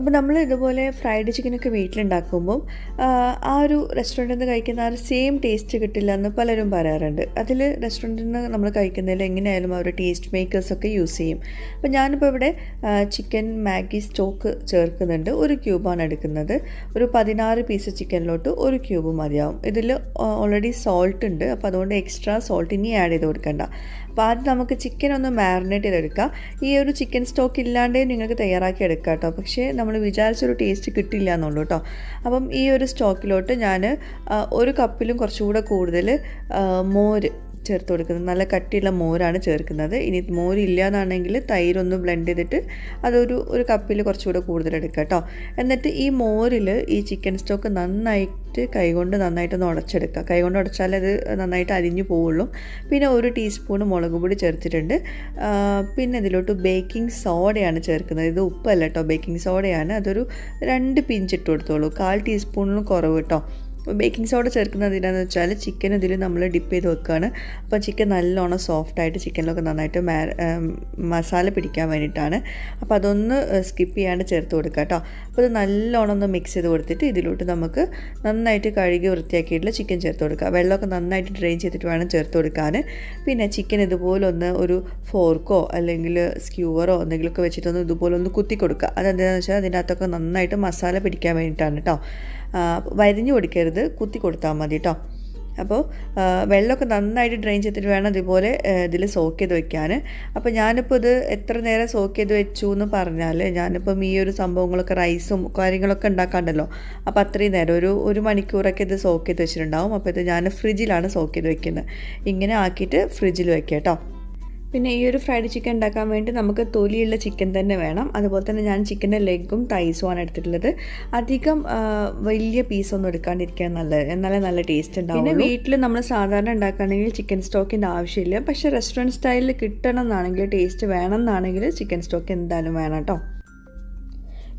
അപ്പോൾ നമ്മൾ ഇതുപോലെ ഫ്രൈഡ് ചിക്കനൊക്കെ വീട്ടിലുണ്ടാക്കുമ്പം ആ, ഒരു റെസ്റ്റോറന്റിൽ നിന്ന് കഴിക്കുന്ന ആ ഒരു സെയിം ടേസ്റ്റ് കിട്ടില്ല എന്ന് പലരും പറയാറുണ്ട്. അതിൽ റെസ്റ്റോറന്റിൽ നിന്ന് നമ്മൾ കഴിക്കുന്നതിൽ എങ്ങനെയായാലും അവർ ടേസ്റ്റ് മേക്കേഴ്സൊക്കെ യൂസ് ചെയ്യും. അപ്പോൾ ഞാനിപ്പോൾ ഇവിടെ ചിക്കൻ മാഗി സ്റ്റോക്ക് ചേർക്കുന്നുണ്ട്. ഒരു ക്യൂബാണ് എടുക്കുന്നത്. ഒരു പതിനാറ് പീസ് ചിക്കനിലോട്ട് ഒരു ക്യൂബ് മതിയാവും. ഇതിൽ ഓൾറെഡി സോൾട്ട് ഉണ്ട്. അപ്പോൾ അതുകൊണ്ട് എക്സ്ട്രാ സോൾട്ട് ഇനി ആഡ് ചെയ്ത് കൊടുക്കണ്ട. അപ്പോൾ ആദ്യം നമുക്ക് ചിക്കൻ ഒന്ന് മാറിനേറ്റ് ചെയ്തെടുക്കാം. ഈ ഒരു ചിക്കൻ സ്റ്റോക്ക് ഇല്ലാണ്ടേ നിങ്ങൾക്ക് തയ്യാറാക്കി എടുക്കാം കേട്ടോ. പക്ഷേ നമ്മൾ വിചാരിച്ചൊരു ടേസ്റ്റ് കിട്ടില്ല എന്നുള്ളൂ കേട്ടോ. അപ്പം ഈ ഒരു സ്റ്റോക്കിലോട്ട് ഞാൻ ഒരു കപ്പിലും കുറച്ചുകൂടെ കൂടുതൽ മോര് ചേർത്ത് കൊടുക്കുന്നത്. നല്ല കട്ടിയുള്ള മോരാണ് ചേർക്കുന്നത്. ഇനി മോരില്ല എന്നാണെങ്കിൽ തൈരൊന്ന് ബ്ലെൻഡ് ചെയ്തിട്ട് അതൊരു ഒരു കപ്പിൽ കുറച്ചുകൂടെ കൂടുതൽ എടുക്കുക കേട്ടോ എന്നിട്ട് ഈ മോരിൽ ഈ ചിക്കൻ സ്റ്റോക്ക് നന്നായിട്ട് കൈകൊണ്ട് നന്നായിട്ടൊന്ന് ഉടച്ചെടുക്കുക. കൈകൊണ്ട് ഉടച്ചാൽ അത് നന്നായിട്ട് അരിഞ്ഞു പോവുള്ളൂ. പിന്നെ ഒരു ടീസ്പൂൺ മുളക് പൊടി ചേർത്തിട്ടുണ്ട്. പിന്നെ ഇതിലോട്ട് ബേക്കിംഗ് സോഡയാണ് ചേർക്കുന്നത്. ഇത് ഉപ്പല്ല കേട്ടോ ബേക്കിംഗ് സോഡയാണ് അതൊരു രണ്ട് പിഞ്ച് ഇട്ട് കൊടുത്തോളൂ. കാൽ ടീസ്പൂണിലും കുറവ് കേട്ടോ ബേക്കിംഗ് സോഡ ചേർക്കുന്നത് എന്തിനാന്ന് വെച്ചാൽ ചിക്കൻ ഇതിൽ നമ്മൾ ഡിപ്പ് ചെയ്ത് വെക്കുകയാണ് അപ്പോൾ ചിക്കൻ നല്ലോണം സോഫ്റ്റായിട്ട് ചിക്കനിലൊക്കെ നന്നായിട്ട് മസാല പിടിക്കാൻ വേണ്ടിയിട്ടാണ്. അപ്പോൾ അതൊന്ന് സ്കിപ്പ് ചെയ്യാണ്ട് ചേർത്ത് കൊടുക്കുക കേട്ടോ അപ്പോൾ ഇത് നല്ലോണം ഒന്ന് മിക്സ് ചെയ്ത് കൊടുത്തിട്ട് ഇതിലോട്ട് നമുക്ക് നന്നായിട്ട് കഴുകി വൃത്തിയാക്കിയിട്ടുള്ള ചിക്കൻ ചേർത്ത് കൊടുക്കുക വെള്ളമൊക്കെ നന്നായിട്ട് ഡ്രെയിൻ ചെയ്തിട്ട് വേണം ചേർത്ത് കൊടുക്കാൻ പിന്നെ ചിക്കൻ ഇതുപോലെ ഒന്ന് ഒരു ഫോർക്കോ അല്ലെങ്കിൽ സ്ക്യൂവറോ എന്തെങ്കിലുമൊക്കെ വെച്ചിട്ടൊന്ന് ഇതുപോലെ ഒന്ന് കുത്തി കൊടുക്കുക അതെന്താണെന്ന് വെച്ചാൽ അതിന്റെ അകത്തൊക്കെ നന്നായിട്ട് മസാല പിടിക്കാൻ വേണ്ടിയിട്ടാണ് കേട്ടോ വരിഞ്ഞു കൊടുക്കരുത് കുത്തി കൊടുത്താൽ മതി കേട്ടോ അപ്പോൾ വെള്ളമൊക്കെ നന്നായിട്ട് ഡ്രെയിൻ ചെയ്തിട്ട് വേണം ഇതുപോലെ ഇതിൽ സോക്ക് ചെയ്ത് വെക്കാൻ അപ്പോൾ ഞാനിപ്പോൾ ഇത് എത്ര നേരം സോക്ക് ചെയ്ത് വെച്ചു എന്ന് പറഞ്ഞാൽ ഞാനിപ്പം ഈ ഒരു സംഭവങ്ങളൊക്കെ റൈസും കാര്യങ്ങളൊക്കെ ഉണ്ടാക്കാണ്ടല്ലോ. അപ്പോൾ അത്രയും നേരം ഒരു ഒരു മണിക്കൂറൊക്കെ ഇത് സോക്ക് ചെയ്ത് വെച്ചിട്ടുണ്ടാവും. അപ്പോൾ ഇത് ഞാൻ ഫ്രിഡ്ജിലാണ് സോക്ക് ചെയ്ത് വെക്കുന്നത് ഇങ്ങനെ ആക്കിയിട്ട് ഫ്രിഡ്ജിൽ വെക്കാം കേട്ടോ പിന്നെ ഈ ഒരു ഫ്രൈഡ് ചിക്കൻ ഉണ്ടാക്കാൻ വേണ്ടി നമുക്ക് തൊലിയുള്ള ചിക്കൻ തന്നെ വേണം. അതുപോലെ തന്നെ ഞാൻ ചിക്കന്റെ ലെഗും തൈസുമാണ് എടുത്തിട്ടുള്ളത്. അധികം വലിയ പീസൊന്നും എടുക്കാണ്ടിരിക്കാൻ നല്ലത് എന്നാലേ നല്ല ടേസ്റ്റ് ഉണ്ടാവും പിന്നെ വീട്ടിൽ നമ്മൾ സാധാരണ ഉണ്ടാക്കുകയാണെങ്കിൽ ചിക്കൻ സ്റ്റോക്കിന്റെ ആവശ്യമില്ല. പക്ഷേ റെസ്റ്റോറന്റ് സ്റ്റൈലിൽ കിട്ടണം എന്നാണെങ്കിൽ ടേസ്റ്റ് വേണം എന്നാണെങ്കിൽ ചിക്കൻ സ്റ്റോക്ക് എന്തായാലും വേണം കേട്ടോ.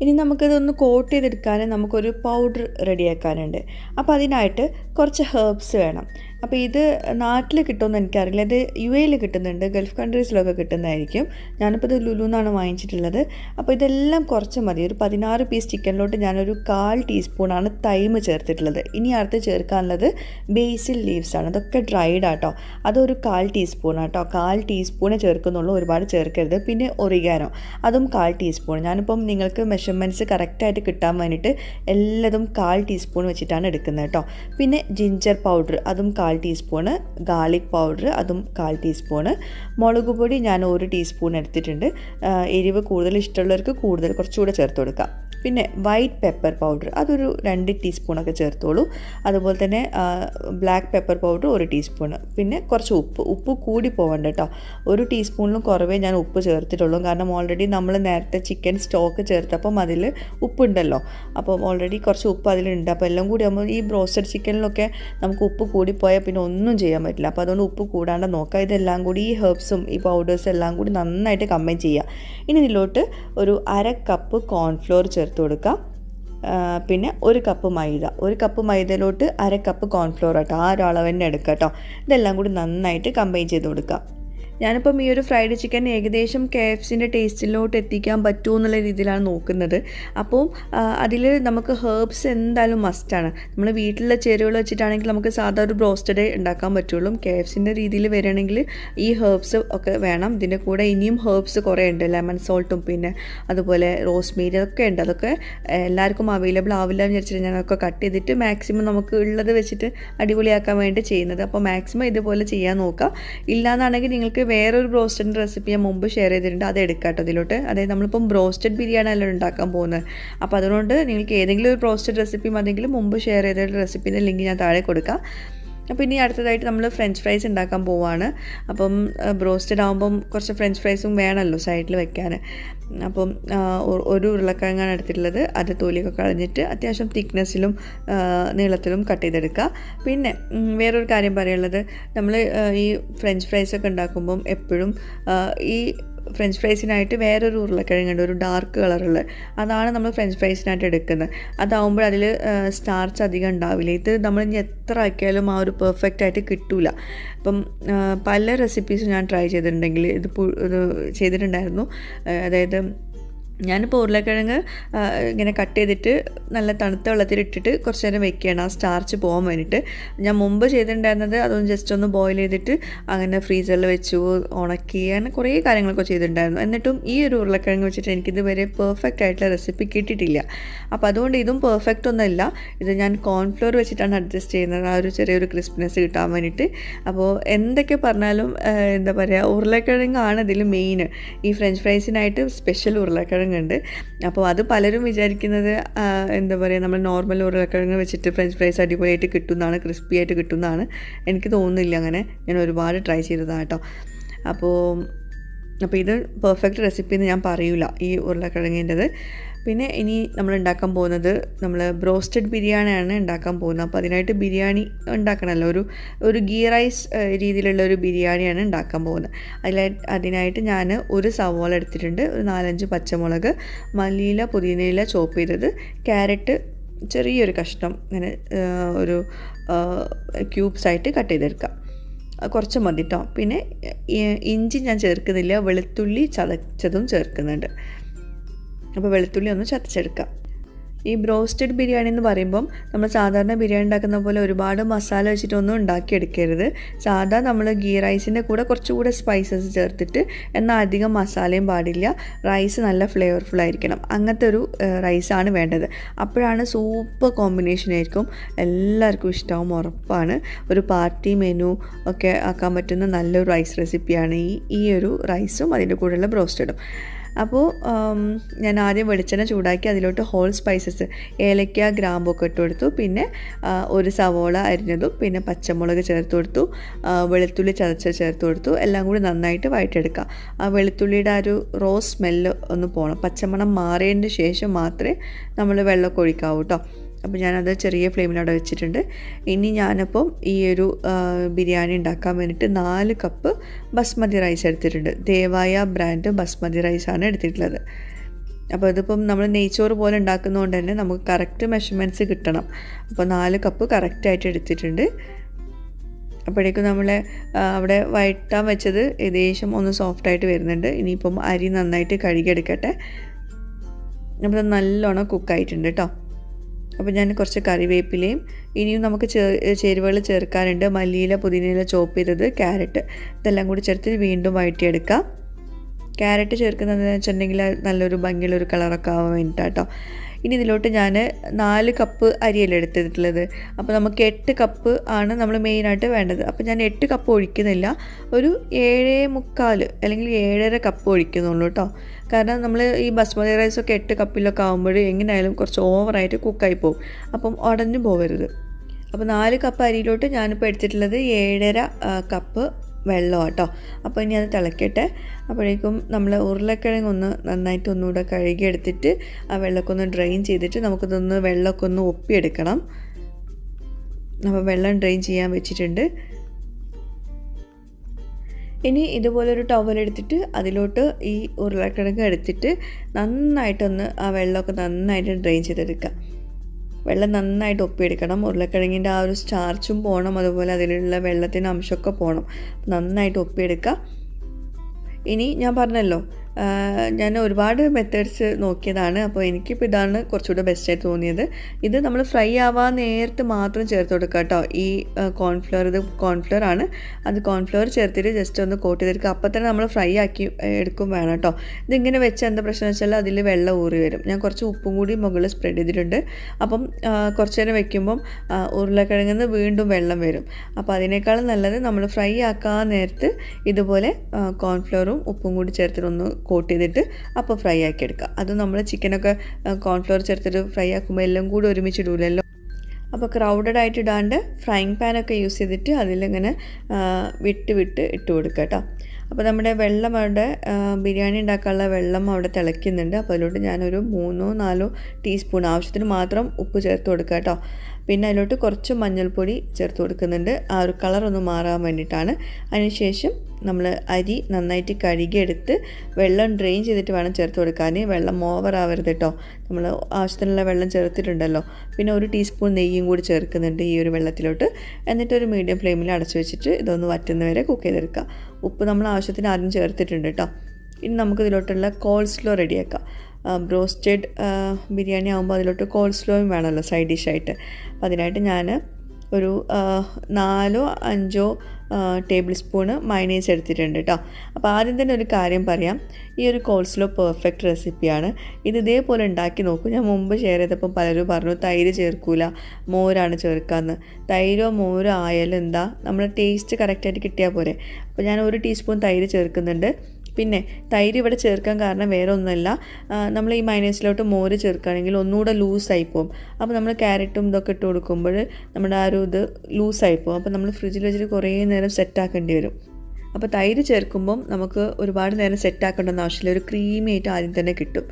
ഇനി നമുക്കിതൊന്ന് കോട്ട് ചെയ്തെടുക്കാൻ നമുക്കൊരു പൗഡർ റെഡിയാക്കാനുണ്ട് അപ്പോൾ അതിനായിട്ട് കുറച്ച് ഹേർബ്സ് വേണം. അപ്പോൾ ഇത് നാട്ടിൽ കിട്ടുമെന്ന് എനിക്കറിയില്ല. ഇത് യു എയിൽ കിട്ടുന്നുണ്ട്. ഗൾഫ് കൺട്രീസിലൊക്കെ കിട്ടുന്നതായിരിക്കും. ഞാനിപ്പോൾ ഇത് ലുലു എന്നാണ് വാങ്ങിച്ചിട്ടുള്ളത്. അപ്പോൾ ഇതെല്ലാം കുറച്ച് മതി. ഒരു പതിനാറ് പീസ് ചിക്കനിലോട്ട് ഞാനൊരു കാൽ ടീസ്പൂണാണ് തൈമ് ചേർത്തിട്ടുള്ളത്. ഇനി അടുത്ത് ചേർക്കാനുള്ളത് ബേസിൽ ലീവ്സ് ആണ്. അതൊക്കെ ഡ്രൈഡ് ആട്ടോ. അതൊരു കാൽ ടീസ്പൂൺ ആട്ടോ കാൽ ടീസ്പൂണേ ചേർക്കുന്നുള്ളൂ. ഒരുപാട് ചേർക്കരുത്. പിന്നെ ഒറിഗാനോ. അതും കാൽ ടീസ്പൂൺ ഞാനിപ്പം നിങ്ങൾക്ക് മെഷർമെന്റ്സ് കറക്റ്റായിട്ട് കിട്ടാൻ വേണ്ടിയിട്ട് എല്ലാതും കാൽ ടീസ്പൂൺ വെച്ചിട്ടാണ് എടുക്കുന്നത് കേട്ടോ പിന്നെ ജിഞ്ചർ പൗഡർ അതും കാൽ ടീസ്പൂണ് ഗാർലിക് പൗഡർ അതും കാൽ ടീസ്പൂണ്. മുളക് പൊടി ഞാൻ ഒരു ടീസ്പൂൺ എടുത്തിട്ടുണ്ട്. എരിവ് കൂടുതൽ ഇഷ്ടമുള്ളവർക്ക് കൂടുതൽ കുറച്ചുകൂടെ ചേർത്ത് കൊടുക്കാം. പിന്നെ വൈറ്റ് പെപ്പർ പൗഡർ അതൊരു രണ്ട് ടീസ്പൂണൊക്കെ ചേർത്തോളൂ. അതുപോലെ തന്നെ ബ്ലാക്ക് പെപ്പർ പൗഡർ ഒരു ടീസ്പൂൺ പിന്നെ കുറച്ച് ഉപ്പ്. ഉപ്പ് കൂടി പോകണ്ട കേട്ടോ ഒരു ടീസ്പൂണിലും കുറവേ ഞാൻ ഉപ്പ് ചേർത്തിട്ടുള്ളൂ. കാരണം ഓൾറെഡി നമ്മൾ നേരത്തെ ചിക്കൻ സ്റ്റോക്ക് ചേർത്തപ്പം അതിൽ ഉപ്പുണ്ടല്ലോ. അപ്പം ഓൾറെഡി കുറച്ച് ഉപ്പ് അതിലുണ്ട്. അപ്പോൾ എല്ലാം കൂടി ആകുമ്പോൾ ഈ ബ്രോസ്റ്റഡ് ചിക്കനിലൊക്കെ നമുക്ക് ഉപ്പ് കൂടിപ്പോയാൽ പിന്നെ ഒന്നും ചെയ്യാൻ പറ്റില്ല. അപ്പോൾ അതുകൊണ്ട് ഉപ്പ് കൂടാണ്ട് നോക്കുക ഇതെല്ലാം കൂടി ഈ ഹെർബ്സും ഈ പൗഡേഴ്സും എല്ലാം കൂടി നന്നായിട്ട് കമ്പൈൻ ചെയ്യുക ഇനി ഇതിലോട്ട് ഒരു അര കപ്പ് കോൺഫ്ലോർ ചേർത്ത് കൊടുക്കുക കൊടുക്കാം. പിന്നെ ഒരു കപ്പ് മൈദ. ഒരു കപ്പ് മൈദയിലോട്ട് അര കപ്പ് കോൺഫ്ലോർ കേട്ടോ ആ ഒരു അളവ് തന്നെ എടുക്കുക കേട്ടോ ഇതെല്ലാം കൂടി നന്നായിട്ട് കമ്പൈൻ ചെയ്ത് കൊടുക്കുക ഞാനിപ്പം ഈ ഒരു ഫ്രൈഡ് ചിക്കൻ ഏകദേശം കെ എഫ് സിന്റെ ടേസ്റ്റിലോട്ട് എത്തിക്കാൻ പറ്റുമോ എന്നുള്ള രീതിയിലാണ് നോക്കുന്നത്. അപ്പോൾ അതിൽ നമുക്ക് ഹേർബ്സ് എന്തായാലും മസ്റ്റാണ് നമ്മൾ വീട്ടിലെ ചേരുവകൾ വെച്ചിട്ടാണെങ്കിൽ നമുക്ക് സാധാ ഒരു ബ്രോസ്റ്റഡേ ഉണ്ടാക്കാൻ പറ്റുള്ളൂ. കെ എഫ് സിന്റെ രീതിയിൽ വരികയാണെങ്കിൽ ഈ ഹേർബ്സ് ഒക്കെ വേണം. ഇതിന്റെ കൂടെ ഇനിയും ഹേർബ്സ് കുറേ ഉണ്ട്. ലെമൺ സോൾട്ടും പിന്നെ അതുപോലെ റോസ്മേരി അതൊക്കെ ഉണ്ട്. അതൊക്കെ എല്ലാവർക്കും അവൈലബിൾ ആവില്ല എന്ന് വിചാരിച്ചിട്ട് ഞാനൊക്കെ കട്ട് ചെയ്തിട്ട് മാക്സിമം നമുക്ക് ഉള്ളത് വെച്ചിട്ട് അടിപൊളിയാക്കാൻ വേണ്ടി ചെയ്യുന്നത്. അപ്പോൾ മാക്സിമം ഇതുപോലെ ചെയ്യാൻ നോക്കാം. ഇല്ലാന്നാണെങ്കിൽ നിങ്ങൾക്ക് വേറൊരു ബ്രോസ്റ്റഡിന്റെ റെസിപ്പി ഞാൻ മുമ്പ് ഷെയർ ചെയ്തിട്ടുണ്ട്. അത് എടുക്കാം കേട്ടോ ഇതിലോട്ട് അതായത് നമ്മളിപ്പം ബ്രോസ്റ്റഡ് ബിരിയാണി അല്ല ഉണ്ടാക്കാൻ പോകുന്നത്. അപ്പോൾ അതുകൊണ്ട് നിങ്ങൾക്ക് ഏതെങ്കിലും ഒരു ബ്രോസ്റ്റഡ് റെസിപ്പി മതിയെങ്കിൽ മുമ്പ് ഷെയർ ചെയ്ത റെസിപ്പിന്റെ ലിങ്ക് ഞാൻ താഴെ കൊടുക്കാം. അപ്പോൾ ഇനി അടുത്തതായിട്ട് നമ്മൾ ഫ്രഞ്ച് ഫ്രൈസ് ഉണ്ടാക്കാൻ പോവാണ്. അപ്പം ബ്രോസ്റ്റഡ് ആകുമ്പം കുറച്ച് ഫ്രഞ്ച് ഫ്രൈസും വേണമല്ലോ സൈഡിൽ വെക്കാൻ അപ്പം ഒരു ഉരുളക്കിഴങ്ങാണ് എടുത്തിട്ടുള്ളത്. അത് തൊലിയൊക്കെ കളഞ്ഞിട്ട് അത്യാവശ്യം തിക്നെസ്സിലും നീളത്തിലും കട്ട് ചെയ്തെടുക്കുക. പിന്നെ വേറൊരു കാര്യം പറയുള്ളത് നമ്മൾ ഈ ഫ്രഞ്ച് ഫ്രൈസൊക്കെ ഉണ്ടാക്കുമ്പം എപ്പോഴും ഈ ഫ്രഞ്ച് ഫ്രൈസിനായിട്ട് വേറൊരു ഉരുളക്കിഴങ്ങുണ്ട് ഒരു ഡാർക്ക് കളറുള്ള അതാണ് നമ്മൾ ഫ്രഞ്ച് ഫ്രൈസിനായിട്ട് എടുക്കുന്നത്. അതാവുമ്പോൾ അതിൽ സ്റ്റാർച്ച് അധികം ഉണ്ടാവില്ല. ഇത് നമ്മൾ ഇനി എത്ര ആക്കിയാലും ആ ഒരു പെർഫെക്റ്റ് ആയിട്ട് കിട്ടൂല. അപ്പം പല റെസിപ്പീസും ഞാൻ ട്രൈ ചെയ്തിട്ടുണ്ടെങ്കിൽ ഇത് ചെയ്തിട്ടുണ്ടായിരുന്നു. അതായത് ഞാനിപ്പോൾ ഉരുളക്കിഴങ്ങ് ഇങ്ങനെ കട്ട് ചെയ്തിട്ട് നല്ല തണുത്ത വെള്ളത്തിൽ ഇട്ടിട്ട് കുറച്ച് നേരം വെക്കുകയാണ്. ആ സ്റ്റാർച്ച് പോകാൻ വേണ്ടിയിട്ട്. ഞാൻ മുമ്പ് ചെയ്തിട്ടുണ്ടായിരുന്നത് അതൊന്ന് ജസ്റ്റ് ഒന്ന് ബോയിൽ ചെയ്തിട്ട് അങ്ങനെ ഫ്രീസറിൽ വെച്ചു ഉണക്കി അങ്ങനെ കുറേ കാര്യങ്ങളൊക്കെ ചെയ്തിട്ടുണ്ടായിരുന്നു. എന്നിട്ടും ഈ ഒരു ഉരുളക്കിഴങ്ങ് വെച്ചിട്ട് എനിക്കിതുവരെ പെർഫെക്റ്റ് ആയിട്ടുള്ള റെസിപ്പി കിട്ടിയിട്ടില്ല. അപ്പോൾ അതുകൊണ്ട് ഇതും പെർഫെക്റ്റ് ഒന്നുമല്ല. ഇത് ഞാൻ കോൺഫ്ലോർ വെച്ചിട്ടാണ് അഡ്ജസ്റ്റ് ചെയ്യുന്നത്. ആ ഒരു ചെറിയൊരു ക്രിസ്പിനെസ് കിട്ടാൻ വേണ്ടിയിട്ട്. അപ്പോൾ എന്തൊക്കെ പറഞ്ഞാലും എന്താ പറയുക ഉരുളക്കിഴങ്ങാണ് ഇതിൽ മെയിൻ ഈ ഫ്രഞ്ച് ഫ്രൈസിനായിട്ട് സ്പെഷ്യൽ ഉരുളക്കിഴങ്ങുണ്ട് അപ്പോൾ അത് പലരും വിചാരിക്കുന്നത് എന്താ പറയുക നമ്മൾ നോർമൽ ഉരുളക്കിഴങ്ങ് വെച്ചിട്ട് ഫ്രഞ്ച് ഫ്രൈസ് അടിപൊളിയായിട്ട് കിട്ടുന്നതാണ് ക്രിസ്പി ആയിട്ട് കിട്ടുന്നതാണ്. എനിക്ക് തോന്നുന്നില്ല അങ്ങനെ. ഞാൻ ഒരുപാട് ട്രൈ ചെയ്തതാണ് കേട്ടോ. അപ്പോൾ അപ്പോൾ ഇത് പെർഫെക്റ്റ് റെസിപ്പി എന്ന് ഞാൻ പറയൂല ഈ ഉരുളക്കിഴങ്ങിന്റെത്. പിന്നെ ഇനി നമ്മൾ ഉണ്ടാക്കാൻ പോകുന്നത് നമ്മൾ ബ്രോസ്റ്റഡ് ബിരിയാണിയാണ് ഉണ്ടാക്കാൻ പോകുന്നത്. അപ്പോൾ അതിനായിട്ട് ബിരിയാണി ഉണ്ടാക്കണമല്ലോ. ഒരു ഒരു ഗീ റൈസ് രീതിയിലുള്ള ഒരു ബിരിയാണിയാണ് ഉണ്ടാക്കാൻ പോകുന്നത്. അതിലായി അതിനായിട്ട് ഞാൻ ഒരു സവോള എടുത്തിട്ടുണ്ട്. ഒരു നാലഞ്ച് പച്ചമുളക് മല്ലിയില പുതിനയില ചോപ്പ് ചെയ്തത്. ക്യാരറ്റ് ചെറിയൊരു കഷ്ണം ഇങ്ങനെ ഒരു ക്യൂബ്സ് ആയിട്ട് കട്ട് ചെയ്തെടുക്കാം കുറച്ച് മതി കേട്ടോ പിന്നെ ഇഞ്ചി ഞാൻ ചേർക്കുന്നില്ല. വെളുത്തുള്ളി ചതച്ചതും ചേർക്കുന്നുണ്ട്. അപ്പോൾ വെളുത്തുള്ളി ഒന്ന് ചതച്ചെടുക്കാം. ഈ ബ്രോസ്റ്റഡ് ബിരിയാണി എന്ന് പറയുമ്പം നമ്മൾ സാധാരണ ബിരിയാണി ഉണ്ടാക്കുന്ന പോലെ ഒരുപാട് മസാല വെച്ചിട്ടൊന്നും ഉണ്ടാക്കിയെടുക്കരുത്. സാധാ നമ്മൾ ഗീ റൈസിന്റെ കൂടെ കുറച്ചുകൂടെ സ്പൈസസ് ചേർത്തിട്ട് എന്നാൽ അധികം മസാലയും പാടില്ല. റൈസ് നല്ല ഫ്ലേവർഫുൾ ആയിരിക്കണം. അങ്ങനത്തെ ഒരു റൈസാണ് വേണ്ടത്. അപ്പോഴാണ് സൂപ്പർ കോമ്പിനേഷൻ ആയിരിക്കും. എല്ലാവർക്കും ഇഷ്ടമാവും ഉറപ്പാണ്. ഒരു പാർട്ടി മെനു ഒക്കെ ആക്കാൻ പറ്റുന്ന നല്ലൊരു റൈസ് റെസിപ്പിയാണ് ഈ ഈ ഒരു റൈസും അതിന്റെ കൂടെയുള്ള ബ്രോസ്റ്റഡും. അപ്പോൾ ഞാൻ ആദ്യം വെളിച്ചെണ്ണ ചൂടാക്കി അതിലോട്ട് ഹോൾ സ്പൈസസ് ഏലക്ക ഗ്രാമ്പൊക്കെ ഇട്ട് കൊടുത്തു. പിന്നെ ഒരു സവോള അരിഞ്ഞതും പിന്നെ പച്ചമുളക് ചേർത്ത് കൊടുത്തു. വെളുത്തുള്ളി ചതച്ച് ചേർത്ത് കൊടുത്തു. എല്ലാം കൂടി നന്നായിട്ട് വഴറ്റെടുക്കുക ആ വെളുത്തുള്ളിയുടെ ആ ഒരു റോസ് സ്മെല്ല് ഒന്ന് പോകണം പച്ചമണം മാറിയതിന് ശേഷം മാത്രമേ നമ്മൾ വെള്ളമൊക്കെ ഒഴിക്കാവൂ കേട്ടോ അപ്പോൾ ഞാനത് ചെറിയ ഫ്ലെയിമിൽ അവിടെ വെച്ചിട്ടുണ്ട്. ഇനി ഞാനപ്പം ഈ ഒരു ബിരിയാണി ഉണ്ടാക്കാൻ വേണ്ടിയിട്ട് നാല് കപ്പ് ബസ്മതി റൈസ് എടുത്തിട്ടുണ്ട്. ദേവായ ബ്രാൻഡ് ബസ്മതി റൈസാണ് എടുത്തിട്ടുള്ളത്. അപ്പോൾ ഇതിപ്പം നമ്മൾ നെയ്ച്ചോറ് പോലെ ഉണ്ടാക്കുന്നതുകൊണ്ട് തന്നെ നമുക്ക് കറക്റ്റ് മെഷർമെന്റ്സ് കിട്ടണം. അപ്പോൾ നാല് കപ്പ് കറക്റ്റായിട്ട് എടുത്തിട്ടുണ്ട്. അപ്പോഴേക്കും നമ്മൾ അവിടെ വയറ്റാൻ വെച്ചത് ഏകദേശം ഒന്ന് സോഫ്റ്റായിട്ട് വരുന്നുണ്ട്. ഇനിയിപ്പം അരി നന്നായിട്ട് കഴുകിയെടുക്കട്ടെ. അപ്പോൾ നല്ലോണം കുക്കായിട്ടുണ്ട് കേട്ടോ. അപ്പോൾ ഞാൻ കുറച്ച് കറിവേപ്പിലയും ഇനിയും നമുക്ക് ചേ ചേരുവകൾ ചേർക്കാനുണ്ട്. മല്ലിയില പുതിനയില ചോപ്പ് ചെയ്തത് ക്യാരറ്റ് ഇതെല്ലാം കൂടി ചേർത്ത് വീണ്ടും വഴറ്റിയെടുക്കാം. ക്യാരറ്റ് ചേർക്കുന്നതെന്ന് വെച്ചിട്ടുണ്ടെങ്കിൽ നല്ലൊരു ഭംഗിയുള്ള ഒരു കളറൊക്കെ ആവാൻ വേണ്ടിയിട്ടാട്ടോ ഇനി ഇതിലോട്ട് ഞാൻ നാല് കപ്പ് അരിയല്ല എടുത്തിട്ടുള്ളത്. അപ്പോൾ നമുക്ക് എട്ട് കപ്പ് ആണ് നമ്മൾ മെയിനായിട്ട് വേണ്ടത്. അപ്പോൾ ഞാൻ എട്ട് കപ്പ് ഒഴിക്കുന്നില്ല. ഒരു ഏഴേ മുക്കാൽ അല്ലെങ്കിൽ ഏഴര കപ്പ് ഒഴിക്കുന്നുള്ളൂ കേട്ടോ കാരണം നമ്മൾ ഈ ബസ്മതി റൈസൊക്കെ എട്ട് കപ്പിലൊക്കെ ആകുമ്പോൾ എങ്ങനെയായാലും കുറച്ച് ഓവറായിട്ട് കുക്കായി പോകും. അപ്പം ഉടഞ്ഞു പോകരുത്. അപ്പോൾ നാല് കപ്പ് അരിയിലോട്ട് ഞാനിപ്പോൾ എടുത്തിട്ടുള്ളത് ഏഴര കപ്പ് വെള്ളം കേട്ടോ അപ്പോൾ ഇനി അത് തിളക്കട്ടെ. അപ്പോഴേക്കും നമ്മൾ ഉരുളക്കിഴങ്ങ് ഒന്ന് നന്നായിട്ട് ഒന്നുകൂടെ കഴുകിയെടുത്തിട്ട് ആ വെള്ളമൊക്കെ ഒന്ന് ഡ്രെയിൻ ചെയ്തിട്ട് നമുക്കിതൊന്ന് വെള്ളമൊക്കെ ഒന്ന് ഒപ്പിയെടുക്കണം. അപ്പോൾ വെള്ളം ഡ്രെയിൻ ചെയ്യാൻ വെച്ചിട്ടുണ്ട്. ഇനി ഇതുപോലൊരു ടവൽ എടുത്തിട്ട് അതിലോട്ട് ഈ ഉരുളക്കിഴങ്ങ് എടുത്തിട്ട് നന്നായിട്ടൊന്ന് ആ വെള്ളമൊക്കെ നന്നായിട്ട് ഡ്രെയിൻ ചെയ്തെടുക്കുക. വെള്ളം നന്നായിട്ട് ഒപ്പിയെടുക്കണം. ഉരുളക്കിഴങ്ങിന്റെ ആ ഒരു സ്റ്റാർച്ചും പോകണം അതുപോലെ അതിലുള്ള വെള്ളത്തിന്റെ അംശമൊക്കെ പോകണം നന്നായിട്ട് ഒപ്പിയെടുക്കുക. ഇനി ഞാൻ പറഞ്ഞല്ലോ ഞാൻ ഒരുപാട് മെത്തേഡ്സ് നോക്കിയതാണ്. അപ്പോൾ എനിക്കിപ്പോൾ ഇതാണ് കുറച്ചുകൂടെ ബെസ്റ്റായിട്ട് തോന്നിയത്. ഇത് നമ്മൾ ഫ്രൈ ആവാൻ നേരത്ത് മാത്രം ചേർത്ത് കൊടുക്കുക കേട്ടോ. ഈ കോൺഫ്ലവർ ഇത് കോൺഫ്ലവർ ആണ്. അത് കോൺഫ്ലവർ ചേർത്തിട്ട് ജസ്റ്റ് ഒന്ന് കോട്ട് ചെയ്തെടുക്കുക. അപ്പോൾ തന്നെ നമ്മൾ ഫ്രൈ ആക്കി എടുക്കും വേണം കേട്ടോ. ഇതിങ്ങനെ വെച്ച് എന്താ പ്രശ്നം വെച്ചാൽ അതിൽ വെള്ളം ഊറി വരും. ഞാൻ കുറച്ച് ഉപ്പും കൂടി മുകളിൽ സ്പ്രെഡ് ചെയ്തിട്ടുണ്ട്. അപ്പം കുറച്ച് നേരം വെക്കുമ്പം ഉരുളക്കിഴങ്ങിൽ നിന്ന് വീണ്ടും വെള്ളം വരും. അപ്പോൾ അതിനേക്കാളും നല്ലത് നമ്മൾ ഫ്രൈ ആക്കാൻ നേരത്ത് ഇതുപോലെ കോൺഫ്ലവറും ഉപ്പും കൂടി ചേർത്തിട്ട് ഒന്ന് കോട്ട് ചെയ്തിട്ട് അപ്പോൾ ഫ്രൈ ആക്കി എടുക്കുക അത് നമ്മൾ ചിക്കനൊക്കെ കോൺഫ്ലോർ ചേർത്തിട്ട് ഫ്രൈ ആക്കുമ്പോൾ എല്ലാം കൂടി ഒരുമിച്ച് ഇടൂലല്ലോ. അപ്പോൾ ക്രൗഡഡ് ആയിട്ട് ഇടാണ്ട് ഫ്രൈങ് പാനൊക്കെ യൂസ് ചെയ്തിട്ട് അതിലിങ്ങനെ വിട്ട് വിട്ട് ഇട്ട് കൊടുക്കുക കേട്ടോ അപ്പോൾ നമ്മുടെ വെള്ളം അവിടെ ബിരിയാണി ഉണ്ടാക്കാനുള്ള വെള്ളം അവിടെ തിളയ്ക്കുന്നുണ്ട്. അപ്പോൾ അതിലോട്ട് ഞാനൊരു മൂന്നോ നാലോ ടീസ്പൂൺ ആവശ്യത്തിന് മാത്രം ഉപ്പ് ചേർത്ത് കൊടുക്കുക കേട്ടോ പിന്നെ അതിലോട്ട് കുറച്ച് മഞ്ഞൾപ്പൊടി ചേർത്ത് കൊടുക്കുന്നുണ്ട്. ആ ഒരു കളർ ഒന്ന് മാറാൻ വേണ്ടിയിട്ടാണ്. അതിനുശേഷം നമ്മൾ അരി നന്നായിട്ട് കഴുകിയെടുത്ത് വെള്ളം ഡ്രെയിൻ ചെയ്തിട്ട് വേണം ചേർത്ത് കൊടുക്കാൻ വെള്ളം ഓവർ ആവരുത് കേട്ടോ നമ്മൾ ആവശ്യത്തിനുള്ള വെള്ളം ചേർത്തിട്ടുണ്ടല്ലോ. പിന്നെ ഒരു ടീസ്പൂൺ നെയ്യും കൂടി ചേർക്കുന്നുണ്ട് ഈ ഒരു വെള്ളത്തിലോട്ട്. എന്നിട്ട് ഒരു മീഡിയം ഫ്ലെയിമിൽ അടച്ചു വെച്ചിട്ട് ഇതൊന്ന് വറ്റുന്നവരെ കുക്ക് ചെയ്തെടുക്കുക ഉപ്പ് നമ്മൾ ആവശ്യത്തിന് ആദ്യം ചേർത്തിട്ടുണ്ട് കേട്ടോ ഇനി നമുക്ക് ഇതിലോട്ടുള്ള കോൾസ്ലോ റെഡിയാക്കാം ബ്രോസ്റ്റഡ് ബിരിയാണി ആകുമ്പോൾ അതിലോട്ട് കോൾസ്ലോയും വേണമല്ലോ സൈഡ് ഡിഷായിട്ട് അപ്പോൾ അതിനായിട്ട് ഞാൻ ഒരു നാലോ അഞ്ചോ ടേബിൾ സ്പൂണ് മൈനേസ് എടുത്തിട്ടുണ്ട് കേട്ടോ അപ്പോൾ ആദ്യം തന്നെ ഒരു കാര്യം പറയാം. ഈ ഒരു കോൾസ്ലോ പെർഫെക്റ്റ് റെസിപ്പിയാണ് ഇത് ഇതേപോലെ ഉണ്ടാക്കി നോക്കും. ഞാൻ മുമ്പ് ഷെയർ ചെയ്തപ്പോൾ പലരും പറഞ്ഞു തൈര് ചേർക്കൂല മോരാണ് ചേർക്കാന്ന്. തൈരോ മോരോ ആയാലും എന്താ നമ്മൾ ടേസ്റ്റ് കറക്റ്റായിട്ട് കിട്ടിയാൽ പോരെ. അപ്പോൾ ഞാൻ ഒരു ടീസ്പൂൺ തൈര് ചേർക്കുന്നുണ്ട്. പിന്നെ തൈര് ഇവിടെ ചേർക്കാൻ കാരണം വേറെ ഒന്നുമല്ല നമ്മൾ ഈ മൈനസിലോട്ട് മോര് ചേർക്കുകയാണെങ്കിൽ ഒന്നുകൂടെ ലൂസായി പോകും അപ്പോൾ നമ്മൾ ക്യാരറ്റും ഇതൊക്കെ ഇട്ട് കൊടുക്കുമ്പോൾ നമ്മുടെ ആ ഒരു ഇത് ലൂസായി പോകും അപ്പോൾ നമ്മൾ ഫ്രിഡ്ജിൽ വെച്ചിട്ട് കുറേ നേരം സെറ്റാക്കേണ്ടി വരും. അപ്പോൾ തൈര് ചേർക്കുമ്പം നമുക്ക് ഒരുപാട് നേരം സെറ്റാക്കേണ്ടെന്ന് ആവശ്യമില്ല. ഒരു ക്രീമി ആയിട്ട് ആദ്യം തന്നെ കിട്ടും.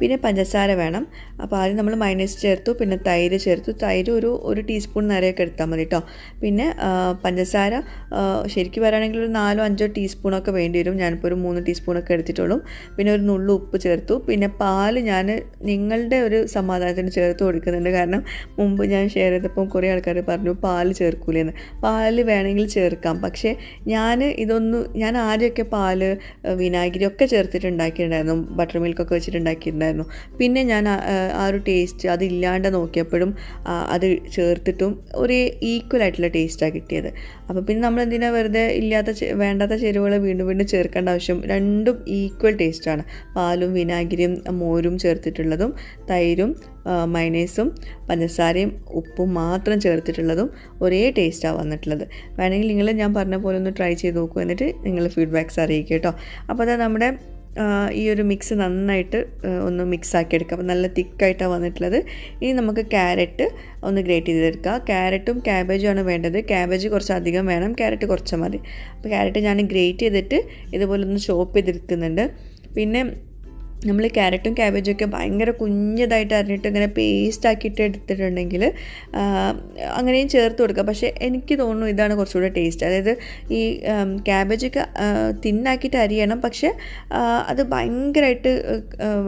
പിന്നെ പഞ്ചസാര വേണം. അപ്പോൾ ആദ്യം നമ്മൾ മൈനസ് ചേർത്തു. പിന്നെ തൈര് ചേർത്തു. തൈര് ഒരു ഒരു ടീസ്പൂൺ നിറയൊക്കെ എടുത്താൽ മതി കേട്ടോ പിന്നെ പഞ്ചസാര ശരിക്കും പറയുകയാണെങ്കിൽ ഒരു നാലോ അഞ്ചോ ടീസ്പൂണൊക്കെ വേണ്ടി വരും. ഞാനിപ്പോൾ ഒരു മൂന്ന് ടീസ്പൂണൊക്കെ എടുത്തിട്ടുള്ളൂ. പിന്നെ ഒരു നുള്ളു ഉപ്പ് ചേർത്തു. പിന്നെ പാൽ ഞാൻ നിങ്ങളുടെ ഒരു സമാധാനത്തിന് ചേർത്ത് കൊടുക്കുന്നുണ്ട്. കാരണം മുമ്പ് ഞാൻ ഷെയർ ചെയ്തപ്പം കുറേ ആൾക്കാർ പറഞ്ഞു പാൽ ചേർക്കൂലെന്ന്. പാൽ വേണമെങ്കിൽ ചേർക്കാം. പക്ഷേ ഞാൻ ഇതൊന്നും ഞാൻ ആദ്യമൊക്കെ പാൽ വിനാഗിരി ഒക്കെ ചേർത്തിട്ടുണ്ടാക്കിയിട്ടുണ്ടായിരുന്നു. ബട്ടർ മിൽക്കൊക്കെ വെച്ചിട്ട് ഉണ്ടാക്കിയിട്ടുണ്ടായിരുന്നു പിന്നെ ഞാൻ ആ ഒരു ടേസ്റ്റ് അതില്ലാണ്ട് നോക്കിയപ്പോഴും അത് ചേർത്തിട്ടും ഒരു ഈക്വൽ ആയിട്ടുള്ള ടേസ്റ്റാണ് കിട്ടിയത്. അപ്പോൾ പിന്നെ നമ്മൾ എന്തിനാ വെറുതെ ഇല്ലാത്ത വേണ്ടാത്ത ചേരുവകൾ വീണ്ടും വീണ്ടും ചേർക്കേണ്ട ആവശ്യം രണ്ടും ഈക്വൽ ടേസ്റ്റാണ് പാലും വിനാഗിരിയും മോരും ചേർത്തിട്ടുള്ളതും തൈരും മൈനേസും പഞ്ചസാരയും ഉപ്പും മാത്രം ചേർത്തിട്ടുള്ളതും ഒരേ ടേസ്റ്റാണ് വന്നിട്ടുള്ളത്. വേണമെങ്കിൽ നിങ്ങൾ ഞാൻ പറഞ്ഞ പോലെ ഒന്ന് ട്രൈ ചെയ്ത് നോക്കൂ എന്നിട്ട് നിങ്ങൾ ഫീഡ്ബാക്ക്സ് അറിയിക്കുക കേട്ടോ. അപ്പോൾ അത് നമ്മുടെ ഈ ഒരു മിക്സ് നന്നായിട്ട് ഒന്ന് മിക്സ് ആക്കി അപ്പോൾ നല്ല തിക്കായിട്ടാണ് വന്നിട്ടുള്ളത്. ഇനി നമുക്ക് ക്യാരറ്റ് ഒന്ന് ഗ്രേറ്റ് ചെയ്തെടുക്കുക ക്യാരറ്റും ക്യാബേജും ആണ് വേണ്ടത്. ക്യാബേജ് കുറച്ച് അധികം വേണം. ക്യാരറ്റ് കുറച്ച് മതി. അപ്പോൾ ക്യാരറ്റ് ഞാൻ ഗ്രേറ്റ് ചെയ്തിട്ട് ഇതുപോലെ ഒന്ന് ചോപ്പ് ചെയ്തെടുക്കുന്നുണ്ട്. പിന്നെ നമ്മൾ ക്യാരറ്റും ക്യാബേജും ഒക്കെ ഭയങ്കര കുഞ്ഞതായിട്ട് അരിഞ്ഞിട്ട് ഇങ്ങനെ പേസ്റ്റ് ആക്കിയിട്ട് എടുത്തിട്ടുണ്ടെങ്കിൽ അങ്ങനെയും ചേർത്ത് കൊടുക്കുക പക്ഷേ എനിക്ക് തോന്നുന്നു ഇതാണ് കുറച്ചുകൂടെ ടേസ്റ്റ് അതായത് ഈ ക്യാബേജൊക്കെ തിന്നാക്കിയിട്ട് അരിയണം. പക്ഷേ അത് ഭയങ്കരമായിട്ട്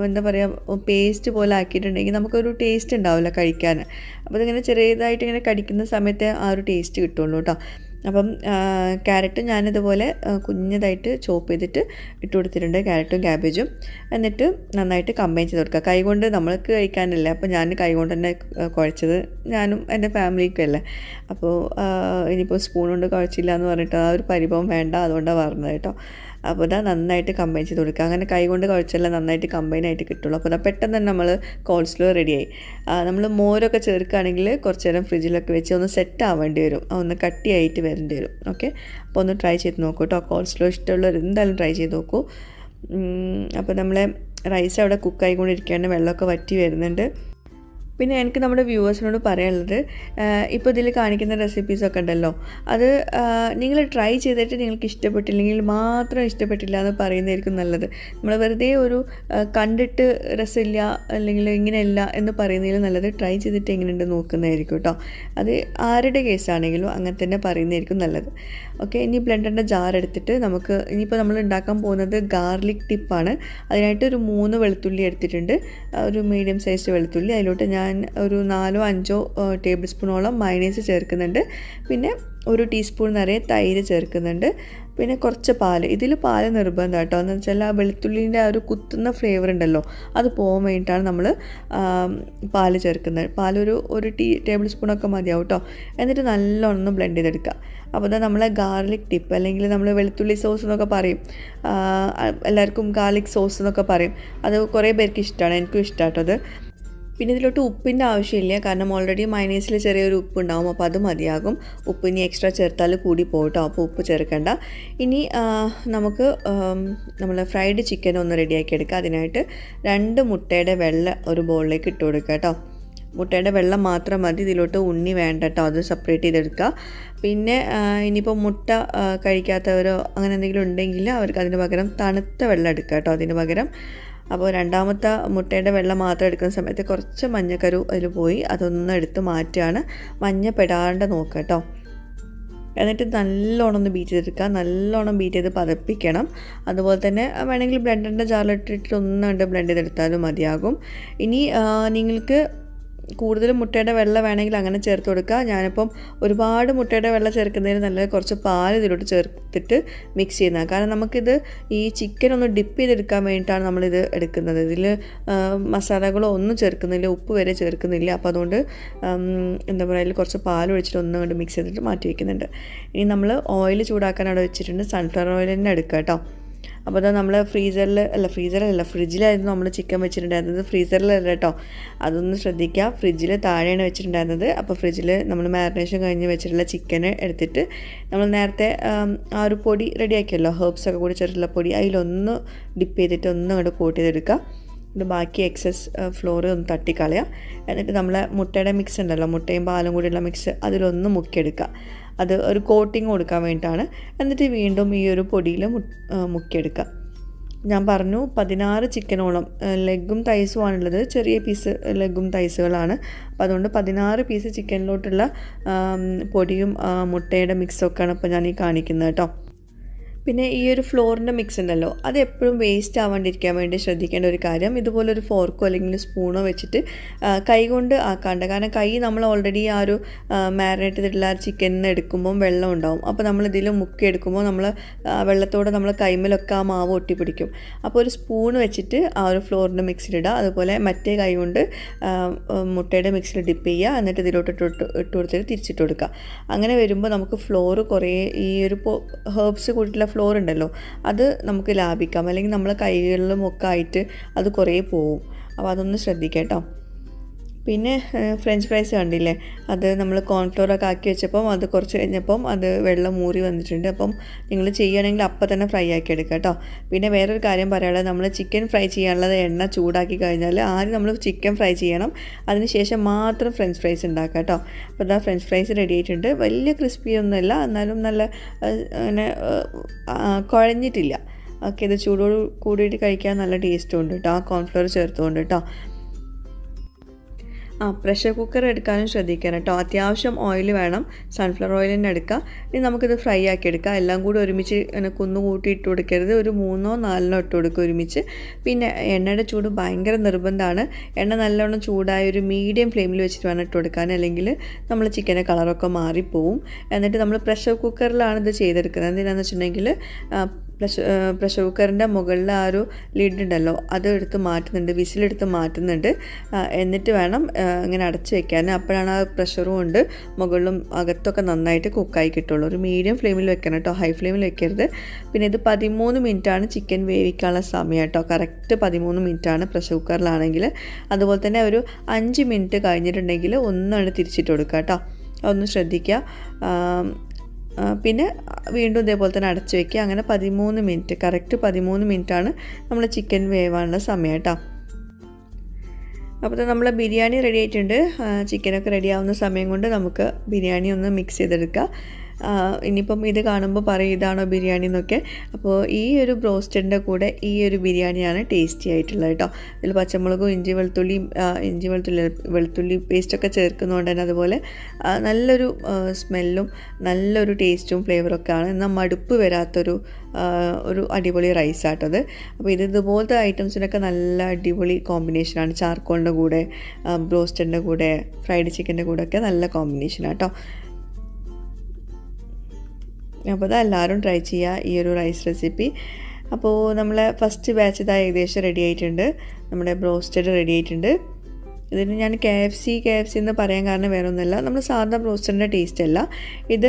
എന്താ പറയുക പേസ്റ്റ് പോലെ ആക്കിയിട്ടുണ്ടെങ്കിൽ നമുക്കൊരു ടേസ്റ്റ് ഉണ്ടാവില്ല കഴിക്കാൻ. അപ്പോൾ അതിങ്ങനെ ചെറിയതായിട്ട് ഇങ്ങനെ കടിക്കുന്ന സമയത്ത് ആ ഒരു ടേസ്റ്റ് കിട്ടുള്ളൂ കേട്ടോ അപ്പം ക്യാരറ്റ് ഞാനിതുപോലെ കുഞ്ഞതായിട്ട് ചോപ്പ് ചെയ്തിട്ട് ഇട്ട് കൊടുത്തിട്ടുണ്ട്. ക്യാരറ്റും ക്യാബേജും. എന്നിട്ട് നന്നായിട്ട് കമ്പൈൻ ചെയ്ത് കൊടുക്കുക. കൈകൊണ്ട് നമ്മൾക്ക് കഴിക്കാനല്ല. അപ്പോൾ ഞാൻ കൈകൊണ്ട് തന്നെ കുഴച്ചത് ഞാനും എന്റെ ഫാമിലിക്കും അല്ലേ. അപ്പോൾ ഇനിയിപ്പോൾ സ്പൂൺ കൊണ്ട് കുഴച്ചില്ല എന്ന് പറഞ്ഞിട്ട് ആ ഒരു പരിഭവം വേണ്ട. അതുകൊണ്ടാണ് പറഞ്ഞത് കേട്ടോ. അപ്പോൾ ഇതാ നന്നായിട്ട് കമ്പൈൻ ചെയ്ത് കൊടുക്കുക. അങ്ങനെ കൈകൊണ്ട് കുഴച്ചെല്ലാം നന്നായിട്ട് കമ്പൈൻ ആയിട്ട് കിട്ടുള്ളൂ. അപ്പോൾ പെട്ടെന്ന് തന്നെ നമ്മൾ കോൾസ്ലോ റെഡിയായി നമ്മൾ മോരൊക്കെ ചേർക്കുകയാണെങ്കിൽ കുറച്ച് നേരം ഫ്രിഡ്ജിലൊക്കെ വെച്ച് ഒന്ന് സെറ്റ് ആവേണ്ടി വരും. ഒന്ന് കട്ടിയായിട്ട് വരേണ്ടി വരും. ഓക്കെ അപ്പോൾ ഒന്ന് ട്രൈ ചെയ്ത് നോക്കൂ കേട്ടോ. കോൾസ്ലോ ഇഷ്ടമുള്ളവർ എന്തായാലും ട്രൈ ചെയ്ത് നോക്കൂ. അപ്പോൾ നമ്മളെ റൈസ് അവിടെ കുക്കായിക്കൊണ്ടിരിക്കുകയാണ് വെള്ളമൊക്കെ വറ്റി വരുന്നുണ്ട്. പിന്നെ എനിക്ക് നമ്മുടെ വ്യൂവേഴ്സിനോട് പറയാനുള്ളത് ഇപ്പോൾ ഇതിൽ കാണിക്കുന്ന റെസിപ്പീസൊക്കെ ഉണ്ടല്ലോ. അത് നിങ്ങൾ ട്രൈ ചെയ്തിട്ട് നിങ്ങൾക്ക് ഇഷ്ടപ്പെട്ടില്ലെങ്കിൽ മാത്രം ഇഷ്ടപ്പെട്ടില്ല എന്ന് പറയുന്നതായിരിക്കും നല്ലത്. നമ്മൾ വെറുതെ ഒരു കണ്ടിട്ട് രസമില്ല അല്ലെങ്കിൽ ഇങ്ങനെയല്ല എന്ന് പറയുന്നതിൽ നല്ലത് ട്രൈ ചെയ്തിട്ട് എങ്ങനെയുണ്ട് നോക്കുന്നതായിരിക്കും കേട്ടോ അത് ആരുടെ കേസാണെങ്കിലും അങ്ങനെ തന്നെ പറയുന്നതായിരിക്കും നല്ലത്. ഓക്കെ ഇനി ബ്ലെൻഡറിന്റെ ജാർ എടുത്തിട്ട് നമുക്ക് ഇനിയിപ്പോൾ നമ്മൾ ഉണ്ടാക്കാൻ പോകുന്നത് ഗാർലിക് ടിപ്പാണ് അതിനായിട്ട് ഒരു മൂന്ന് വെളുത്തുള്ളി എടുത്തിട്ടുണ്ട്. ഒരു മീഡിയം സൈസ് വെളുത്തുള്ളി. അതിലോട്ട് ഞാൻ ഒരു നാലോ അഞ്ചോ ടേബിൾ സ്പൂണോളം മയണൈസ് ചേർക്കുന്നുണ്ട്. പിന്നെ ഒരു ടീസ്പൂൺ നിറയെ തൈര് ചേർക്കുന്നുണ്ട്. പിന്നെ കുറച്ച് പാൽ. ഇതിൽ പാൽ നിർബന്ധം കേട്ടോ. എന്ന് വെച്ചാൽ ആ വെളുത്തുള്ളിന്റെ ആ ഒരു കുത്തുന്ന ഫ്ലേവർ ഉണ്ടല്ലോ അത് പോകാൻ വേണ്ടിയിട്ടാണ് നമ്മൾ പാൽ ചേർക്കുന്നത്. പാലൊരു ഒരു ടീ ടേബിൾ സ്പൂണൊക്കെ മതിയാവും കേട്ടോ. എന്നിട്ട് നല്ലോണം ബ്ലെൻഡ് ചെയ്തെടുക്കുക. അപ്പോൾ അത് നമ്മളെ ഗാർലിക് ടിപ്പ് അല്ലെങ്കിൽ നമ്മൾ വെളുത്തുള്ളി സോസ് എന്നൊക്കെ പറയും. എല്ലാവർക്കും ഗാർലിക് സോസ് എന്നൊക്കെ പറയും. അത് കുറേ പേർക്ക് ഇഷ്ടമാണ്. എനിക്കും ഇഷ്ടമാണ് അത്. പിന്നെ ഇതിലോട്ട് ഉപ്പിന്റെ ആവശ്യമില്ല. കാരണം ഓൾറെഡി മൈനേസിൽ ചെറിയൊരു ഉപ്പ് ഉണ്ടാവും അപ്പോൾ അത് മതിയാകും. ഉപ്പ് ഇനി എക്സ്ട്രാ ചേർത്താൽ കൂടി പോകട്ടോ. അപ്പോൾ ഉപ്പ് ചേർക്കണ്ട. ഇനി നമുക്ക് നമ്മൾ ഫ്രൈഡ് ചിക്കൻ ഒന്ന് റെഡിയാക്കി എടുക്കുക അതിനായിട്ട് രണ്ട് മുട്ടയുടെ വെള്ള ഒരു ബോളിലേക്ക് ഇട്ട് കൊടുക്കുക കേട്ടോ. മുട്ടയുടെ വെള്ളം മാത്രം മതി. ഇതിലോട്ട് ഉണ്ണി വേണ്ട കേട്ടോ. അത് സെപ്പറേറ്റ് ചെയ്തെടുക്കുക. പിന്നെ ഇനിയിപ്പോൾ മുട്ട കഴിക്കാത്തവരോ അങ്ങനെ എന്തെങ്കിലും ഉണ്ടെങ്കിൽ അവർക്ക് അതിന് പകരം തണുത്ത വെള്ളം എടുക്കുക കേട്ടോ. അതിന് പകരം അപ്പോൾ രണ്ടാമത്തെ മുട്ടയുടെ വെള്ളം മാത്രം എടുക്കുന്ന സമയത്ത് കുറച്ച് മഞ്ഞക്കരു അതിൽ പോയി അതൊന്ന് എടുത്ത് മാറ്റുകയാണ്. മഞ്ഞ പെടാണ്ട് നോക്കുക കേട്ടോ. എന്നിട്ട് നല്ലോണം ഒന്ന് ബീറ്റ് ചെയ്തെടുക്കുക. നല്ലോണം ബീറ്റ് ചെയ്ത് പതപ്പിക്കണം. അതുപോലെ തന്നെ വേണമെങ്കിൽ ബ്ലെൻഡറിന്റെ ജാറിലിട്ടിട്ട് ഒന്നുകൊണ്ട് ബ്ലെൻഡ് ചെയ്തെടുത്താലും മതിയാകും. ഇനി നിങ്ങൾക്ക് കൂടുതലും മുട്ടയുടെ വെള്ളം വേണമെങ്കിൽ അങ്ങനെ ചേർത്ത് കൊടുക്കുക. ഞാനിപ്പം ഒരുപാട് മുട്ടയുടെ വെള്ളം ചേർക്കുന്നതിന് നല്ല കുറച്ച് പാൽ ഇതിലോട്ട് ചേർത്തിട്ട് മിക്സ് ചെയ്യുന്നത്. കാരണം നമുക്കിത് ഈ ചിക്കൻ ഒന്ന് ഡിപ്പ് ചെയ്തെടുക്കാൻ വേണ്ടിയിട്ടാണ് നമ്മളിത് എടുക്കുന്നത്. ഇതിൽ മസാലകളോ ഒന്നും ചേർക്കുന്നില്ല ഉപ്പ് വരെ ചേർക്കുന്നില്ല. അപ്പോൾ അതുകൊണ്ട് എന്താ പറയുക അതിൽ കുറച്ച് പാൽ ഒഴിച്ചിട്ട് ഒന്നും കൊണ്ട് മിക്സ് ചെയ്തിട്ട് മാറ്റി വയ്ക്കുന്നുണ്ട് ഇനി നമ്മൾ ഓയിൽ ചൂടാക്കാൻ അവിടെ വെച്ചിട്ടുണ്ട്. സൺഫ്ലവർ ഓയിൽ തന്നെ എടുക്കുക കേട്ടോ. അപ്പോൾ അത് നമ്മൾ ഫ്രീസറിൽ അല്ല ഫ്രീസറിലല്ല ഫ്രിഡ്ജിലായിരുന്നു നമ്മൾ ചിക്കൻ വെച്ചിട്ടുണ്ടായിരുന്നത്. ഫ്രീസറിലല്ല കേട്ടോ അതൊന്ന് ശ്രദ്ധിക്കുക ഫ്രിഡ്ജിൽ താഴെയാണ് വെച്ചിട്ടുണ്ടായിരുന്നത്. അപ്പോൾ ഫ്രിഡ്ജിൽ നമ്മൾ മാരിനേഷൻ കഴിഞ്ഞ് വെച്ചിട്ടുള്ള ചിക്കൻ എടുത്തിട്ട് നമ്മൾ നേരത്തെ ആ ഒരു പൊടി റെഡിയാക്കിയല്ലോ ഹേർബ്സൊക്കെ കൂടി ചേർത്തിട്ടുള്ള പൊടി. അതിലൊന്ന് ഡിപ്പ് ചെയ്തിട്ട് ഒന്ന് അങ്ങോട്ട് കോട്ട് ചെയ്തെടുക്കുക എന്നിട്ട് ബാക്കി എക്സസ് ഫ്ലോർ ഒന്ന് തട്ടിക്കളയുക. എന്നിട്ട് നമ്മളെ മുട്ടയുടെ മിക്സ് ഉണ്ടല്ലോ മുട്ടയും പാലും കൂടിയുള്ള മിക്സ് അതിലൊന്ന് മുക്കിയെടുക്കുക. അത് ഒരു കോട്ടിങ് കൊടുക്കാൻ വേണ്ടിയിട്ടാണ്. എന്നിട്ട് വീണ്ടും ഈ ഒരു പൊടിയിൽ മുക്കിയെടുക്കുക. ഞാൻ പറഞ്ഞു പതിനാറ് ചിക്കനോളം ലെഗും തൈസുമാണുള്ളത് ചെറിയ പീസ് ലെഗും തൈസുകളാണ് അപ്പോൾ അതുകൊണ്ട് പതിനാറ് പീസ് ചിക്കനിലോട്ടുള്ള പൊടിയും മുട്ടയുടെ മിക്സൊക്കെയാണ് ഇപ്പോൾ ഞാൻ ഈ കാണിക്കുന്നത് കേട്ടോ. പിന്നെ ഈ ഒരു ഫ്ലോറിന്റെ മിക്സ് ഉണ്ടല്ലോ അത് എപ്പോഴും വേസ്റ്റ് ആവാണ്ടിരിക്കാൻ വേണ്ടി ശ്രദ്ധിക്കേണ്ട ഒരു കാര്യം ഇതുപോലെ ഒരു ഫോർക്കോ അല്ലെങ്കിൽ സ്പൂണോ വെച്ചിട്ട് കൈ കൊണ്ട് ആക്കാണ്ട്. കാരണം കൈ നമ്മൾ ഓൾറെഡി ആ ഒരു മാരിനേറ്റ് ചെയ്തിട്ടുള്ള ചിക്കനിന് എടുക്കുമ്പം വെള്ളം ഉണ്ടാവും. അപ്പോൾ നമ്മൾ ഇതിൽ മുക്കി എടുക്കുമ്പോൾ നമ്മൾ വെള്ളത്തോടെ നമ്മൾ കൈമലൊക്കെ ആ മാവ് ഒട്ടിപ്പിടിക്കും. അപ്പോൾ ഒരു സ്പൂൺ വെച്ചിട്ട് ആ ഒരു ഫ്ലോറിന്റെ മിക്സിലിടുക അതുപോലെ മറ്റേ കൈ കൊണ്ട് മുട്ടയുടെ മിക്സിൽ ഡിപ്പ് ചെയ്യുക. എന്നിട്ട് ഇതിലോട്ട് ഇട്ട് ഇട്ട് കൊടുത്തിട്ട് തിരിച്ചിട്ട് കൊടുക്കുക. അങ്ങനെ വരുമ്പോൾ നമുക്ക് ഫ്ലോറ് കുറേ ഈ ഒരു ഹേർബ്സ് കൂട്ടിയിട്ടുള്ള ഫ്ലോർ ഉണ്ടല്ലോ അത് നമുക്ക് ലാഭിക്കാം. അല്ലെങ്കിൽ നമ്മൾ കൈകളിലും ഒക്കെ ആയിട്ട് അത് കുറേ പോവും. അപ്പോൾ അതൊന്ന് ശ്രദ്ധിക്കാം കേട്ടോ. പിന്നെ ഫ്രഞ്ച് ഫ്രൈസ് കണ്ടില്ലേ? അത് നമ്മൾ കോൺഫ്ലോറൊക്കെ ആക്കി വെച്ചപ്പം അത് കുറച്ച് കഴിഞ്ഞപ്പം അത് വെള്ളം മൂറി വന്നിട്ടുണ്ട്. അപ്പം നിങ്ങൾ ചെയ്യുകയാണെങ്കിൽ അപ്പം തന്നെ ഫ്രൈ ആക്കി എടുക്കുക കേട്ടോ. പിന്നെ വേറൊരു കാര്യം പറയാനുള്ളത് നമ്മൾ ചിക്കൻ ഫ്രൈ ചെയ്യാനുള്ളത് എണ്ണ ചൂടാക്കി കഴിഞ്ഞാൽ ആദ്യം നമ്മൾ ചിക്കൻ ഫ്രൈ ചെയ്യണം. അതിനുശേഷം മാത്രം ഫ്രഞ്ച് ഫ്രൈസ് ഉണ്ടാക്കുക കേട്ടോ. അപ്പോൾ ഇതാ ഫ്രഞ്ച് ഫ്രൈസ് റെഡി ആയിട്ടുണ്ട്. വലിയ ക്രിസ്പി ഒന്നുമല്ല എന്നാലും നല്ല അങ്ങനെ കുഴഞ്ഞിട്ടില്ല. ഓക്കെ ഇത് ചൂടോട് കൂടിയിട്ട് കഴിക്കാൻ നല്ല ടേസ്റ്റും ഉണ്ട് കേട്ടോ. ആ കോൺഫ്ലവർ ചേർത്തുകൊണ്ട് കേട്ടോ. ആ പ്രഷർ കുക്കർ എടുക്കാനും ശ്രദ്ധിക്കണം കേട്ടോ അത്യാവശ്യം ഓയിൽ വേണം സൺഫ്ലവർ ഓയിൽ തന്നെ എടുക്കുക ഇനി നമുക്കിത് ഫ്രൈ ആക്കി എടുക്കാം. എല്ലാം കൂടി ഒരുമിച്ച് ഇങ്ങനെ കുന്നു കൂട്ടി ഇട്ട് കൊടുക്കരുത്. ഒരു മൂന്നോ നാലിനോ ഇട്ട് കൊടുക്കുക ഒരുമിച്ച്. പിന്നെ എണ്ണയുടെ ചൂട് ഭയങ്കര നിർബന്ധമാണ്. എണ്ണ നല്ലോണം ചൂടായ ഒരു മീഡിയം ഫ്ലെയിമിൽ വെച്ചിട്ട് വേണം ഇട്ട് കൊടുക്കാൻ. അല്ലെങ്കിൽ നമ്മൾ ചിക്കന്റെ കളറൊക്കെ മാറിപ്പോവും. എന്നിട്ട് നമ്മൾ പ്രഷർ കുക്കറിലാണ് ഇത് ചെയ്തെടുക്കുന്നത്. എന്തിനാണെന്ന് വെച്ചിട്ടുണ്ടെങ്കിൽ പ്രഷർ പ്രഷർ കുക്കറിന്റെ മുകളിൽ ആ ഒരു ലിഡ് ഉണ്ടല്ലോ അത് എടുത്ത് മാറ്റുന്നുണ്ട് വിസിലെടുത്ത് മാറ്റുന്നുണ്ട്. എന്നിട്ട് വേണം ഇങ്ങനെ അടച്ച് വെക്കാൻ അപ്പോഴാണ് ആ പ്രഷറും ഉണ്ട്. മുകളിലും അകത്തൊക്കെ നന്നായിട്ട് കുക്കായി കിട്ടുള്ളൂ. ഒരു മീഡിയം ഫ്ലെയിമിൽ വെക്കണം കേട്ടോ ഹൈ ഫ്ലെയിമിൽ വെക്കരുത്. പിന്നെ ഇത് പതിമൂന്ന് മിനിറ്റാണ് ചിക്കൻ വേവിക്കാനുള്ള സമയം കേട്ടോ കറക്റ്റ് പതിമൂന്ന് മിനിറ്റാണ് പ്രഷർ കുക്കറിലാണെങ്കിൽ അതുപോലെ തന്നെ ഒരു അഞ്ച് മിനിറ്റ് കഴിഞ്ഞിട്ടുണ്ടെങ്കിൽ ഒന്നാണ് തിരിച്ചിട്ട് കൊടുക്കുക കേട്ടോ ഒന്ന് ശ്രദ്ധിക്കുക. പിന്നെ വീണ്ടും ഇതേപോലെ തന്നെ അടച്ചു വയ്ക്കുക അങ്ങനെ പതിമൂന്ന് മിനിറ്റ് കറക്റ്റ് പതിമൂന്ന് മിനിറ്റാണ് നമ്മൾ ചിക്കൻ വേവാനുള്ള സമയം കേട്ടോ. അപ്പോൾ നമ്മൾ ബിരിയാണി റെഡി ആയിട്ടുണ്ട്. ചിക്കനൊക്കെ റെഡി ആവുന്ന സമയം കൊണ്ട് നമുക്ക് ബിരിയാണി ഒന്ന് മിക്സ് ചെയ്തെടുക്കുക ഇനിയിപ്പം ഇത് കാണുമ്പോൾ പറയും ഇതാണോ ബിരിയാണി എന്നൊക്കെ. അപ്പോൾ ഈ ഒരു ബ്രോസ്റ്റഡിന്റെ കൂടെ ഈ ഒരു ബിരിയാണിയാണ് ടേസ്റ്റി ആയിട്ടുള്ളത് കേട്ടോ ഇതിൽ പച്ചമുളകും ഇഞ്ചി വെളുത്തുള്ളിയും ഇഞ്ചി വെളുത്തുള്ളി വെളുത്തുള്ളി പേസ്റ്റൊക്കെ ചേർക്കുന്നതുകൊണ്ട് തന്നെ അതുപോലെ നല്ലൊരു സ്മെല്ലും നല്ലൊരു ടേസ്റ്റും ഫ്ലേവറൊക്കെ ആണ്. എന്നാൽ മടുപ്പ് വരാത്തൊരു ഒരു അടിപൊളി റൈസ് ആട്ടത് അപ്പോൾ ഇത് ഇതുപോലത്തെ ഐറ്റംസിനൊക്കെ നല്ല അടിപൊളി കോമ്പിനേഷനാണ് ചാർക്കോളിന്റെ കൂടെ ബ്രോസ്റ്റഡിന്റെ കൂടെ ഫ്രൈഡ് ചിക്കന്റെ കൂടെ ഒക്കെ നല്ല കോമ്പിനേഷനാണ് കേട്ടോ അപ്പോൾ അതെല്ലാവരും ട്രൈ ചെയ്യുക ഈ ഒരു റൈസ് റെസിപ്പി അപ്പോൾ നമ്മൾ ഫസ്റ്റ് ബാച്ച് ഇതാ ഏകദേശം റെഡി ആയിട്ടുണ്ട്. നമ്മുടെ ബ്രോസ്റ്റഡ് റെഡി ആയിട്ടുണ്ട്. ഇതിന് ഞാൻ K F C K F C എന്ന് പറയാൻ കാരണം വേറെ ഒന്നുമല്ല നമ്മൾ സാധാരണ ബ്രോസ്റ്ററിന്റെ ടേസ്റ്റ് അല്ല. ഇത്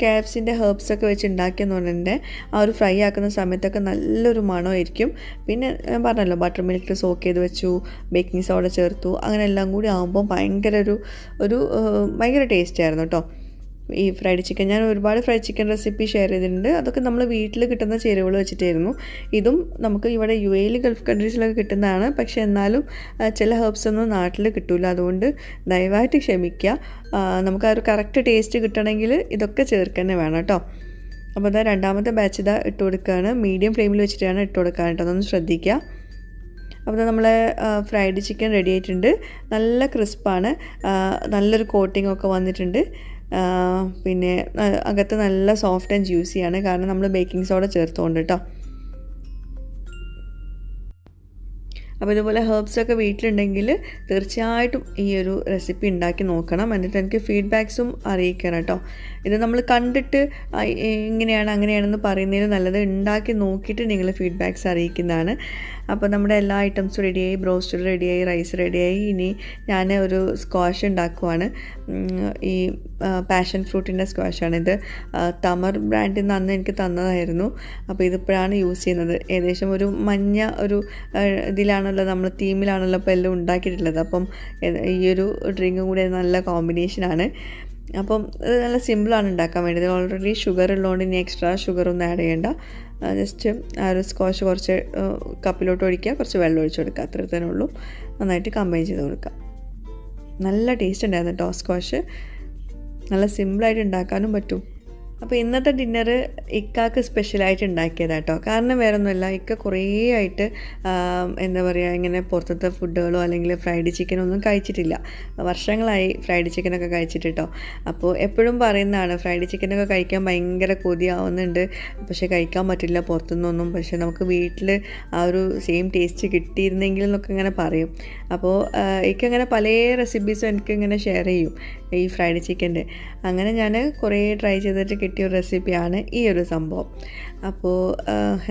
കെ എഫ് സിന്റെ ഹെർബ്സ് ഒക്കെ വെച്ച് ഉണ്ടാക്കിയെന്ന് പറഞ്ഞിട്ട് ആ ഒരു ഫ്രൈ ആക്കുന്ന സമയത്തൊക്കെ നല്ലൊരു മണമായിരിക്കും. പിന്നെ ഞാൻ പറഞ്ഞല്ലോ ബട്ടർ മിൽക്ക് സോക്ക് ചെയ്ത് വെച്ചു ബേക്കിംഗ് സോഡ ചേർത്തു അങ്ങനെ എല്ലാം കൂടി ആകുമ്പോൾ ഭയങ്കര ഒരു ഒരു ഭയങ്കര ടേസ്റ്റ് ആയിരുന്നു കേട്ടോ. ഈ ഫ്രൈഡ് ചിക്കൻ ഞാൻ ഒരുപാട് ഫ്രൈഡ് ചിക്കൻ റെസിപ്പി ഷെയർ ചെയ്തിട്ടുണ്ട്. അതൊക്കെ നമ്മൾ വീട്ടിൽ കിട്ടുന്ന ചേരുവകൾ വെച്ചിട്ടായിരുന്നു. ഇതും നമുക്ക് ഇവിടെ യു എയിൽ ഗൾഫ് കൺട്രീസിലൊക്കെ കിട്ടുന്നതാണ്. പക്ഷേ എന്നാലും ചില ഹെർബ്സ് ഒന്നും നാട്ടിൽ കിട്ടില്ല അതുകൊണ്ട് ദയവായിട്ട് ക്ഷമിക്കുക നമുക്ക് ആ ഒരു കറക്റ്റ് ടേസ്റ്റ് കിട്ടണമെങ്കിൽ ഇതൊക്കെ ചേർക്കന്നെ വേണം കേട്ടോ. അപ്പോൾ അതാ രണ്ടാമത്തെ ബാച്ച് ഇതാ ഇട്ട് കൊടുക്കുകയാണ് മീഡിയം ഫ്ലെയിമിൽ വെച്ചിട്ടാണ് ഇട്ട് കൊടുക്കാൻ കേട്ടോ. അതൊന്ന് ശ്രദ്ധിക്കുക അപ്പോൾ നമ്മൾ ഫ്രൈഡ് ചിക്കൻ റെഡി ആയിട്ടുണ്ട്. നല്ല ക്രിസ്പാണ് നല്ലൊരു കോട്ടിംഗ് ഒക്കെ വന്നിട്ടുണ്ട്. പിന്നെ അകത്ത് നല്ല സോഫ്റ്റ് ആൻഡ് ജ്യൂസിയാണ് കാരണം നമ്മൾ ബേക്കിംഗ് സോഡ ചേർത്തുകൊണ്ട് കേട്ടോ അപ്പോൾ ഇതുപോലെ ഹെർബ്സൊക്കെ വീട്ടിലുണ്ടെങ്കിൽ തീർച്ചയായിട്ടും ഈ ഒരു റെസിപ്പി ഉണ്ടാക്കി നോക്കണം. എന്നിട്ട് എനിക്ക് ഫീഡ്ബാക്സും അറിയിക്കണം കേട്ടോ ഇത് നമ്മൾ കണ്ടിട്ട് ഇങ്ങനെയാണ് അങ്ങനെയാണെന്ന് പറയുന്നതിന് നല്ലത്. ഉണ്ടാക്കി നോക്കിയിട്ട് നിങ്ങൾ ഫീഡ്ബാക്സ് അറിയിക്കുന്നതാണ്. അപ്പോൾ നമ്മുടെ എല്ലാ ഐറ്റംസും റെഡിയായി ബ്രോസ്റ്റർ റെഡിയായി റൈസ് റെഡിയായി. ഇനി ഞാൻ ഒരു സ്ക്വാഷ് ഉണ്ടാക്കുവാണ്. ഈ പാഷൻ ഫ്രൂട്ടിന്റെ സ്ക്വാഷാണ് ഇത്. തമർ ബ്രാൻഡിൽ നിന്ന് അന്ന് എനിക്ക് തന്നതായിരുന്നു. അപ്പോൾ ഇതിപ്പോഴാണ് യൂസ് ചെയ്യുന്നത്. ഏകദേശം ഒരു മഞ്ഞ ഒരു ഇതിലാണല്ലോ നമ്മൾ തീമിലാണല്ലോ ഇപ്പോൾ എല്ലാം ഉണ്ടാക്കിയിട്ടുള്ളത്. അപ്പം ഈ ഒരു ഡ്രിങ്കും കൂടി നല്ല കോമ്പിനേഷനാണ് അപ്പം ഇത് നല്ല സിമ്പിളാണ് ഉണ്ടാക്കാൻ വേണ്ടത് ഓൾറെഡി ഷുഗർ ഉള്ളതുകൊണ്ട് ഇനി എക്സ്ട്രാ ഷുഗർ ഒന്നും ആഡ് ചെയ്യേണ്ട. ജസ്റ്റ് ആ ഒരു സ്കോച്ച് കുറച്ച് കപ്പിലോട്ട് ഒഴിക്കുക. കുറച്ച് വെള്ളം ഒഴിച്ച് കൊടുക്കുക. അത്ര തന്നെ ഉള്ളൂ. നന്നായിട്ട് കമ്പൈൻ ചെയ്ത് കൊടുക്കുക. നല്ല ടേസ്റ്റ് ഉണ്ടായിരുന്നു കേട്ടോ സ്ക്വാഷ് നല്ല സിമ്പിളായിട്ട് ഉണ്ടാക്കാനും പറ്റും. അപ്പോൾ ഇന്നത്തെ ഡിന്നർ ഇക്കാക്ക് സ്പെഷ്യലായിട്ട് ഉണ്ടാക്കിയതാണ് കേട്ടോ കാരണം വേറെ ഒന്നുമില്ല ഇക്ക കുറേ ആയിട്ട് എന്താ പറയുക ഇങ്ങനെ പുറത്തത്തെ ഫുഡുകളോ അല്ലെങ്കിൽ ഫ്രൈഡ് ചിക്കനോ ഒന്നും കഴിച്ചിട്ടില്ല. വർഷങ്ങളായി ഫ്രൈഡ് ചിക്കനൊക്കെ കഴിച്ചിട്ട് കേട്ടോ അപ്പോൾ എപ്പോഴും പറയുന്നതാണ് ഫ്രൈഡ് ചിക്കനൊക്കെ കഴിക്കാൻ ഭയങ്കര കൊതിയാവുന്നുണ്ട്. പക്ഷേ കഴിക്കാൻ പറ്റില്ല പുറത്തുനിന്നൊന്നും. പക്ഷേ നമുക്ക് വീട്ടിൽ ആ ഒരു സെയിം ടേസ്റ്റ് കിട്ടിയിരുന്നെങ്കിൽ എന്നൊക്കെ ഇങ്ങനെ പറയും. അപ്പോൾ എനിക്കങ്ങനെ പല റെസിപ്പീസും എനിക്കിങ്ങനെ ഷെയർ ചെയ്യും. ഈ ഫ്രൈഡ് ചിക്കന്റെ. അങ്ങനെ ഞാൻ കുറേ ട്രൈ ചെയ്തിട്ട് കിട്ടിയ ഒരു റെസിപ്പിയാണ് ഈ ഒരു സംഭവം. അപ്പോൾ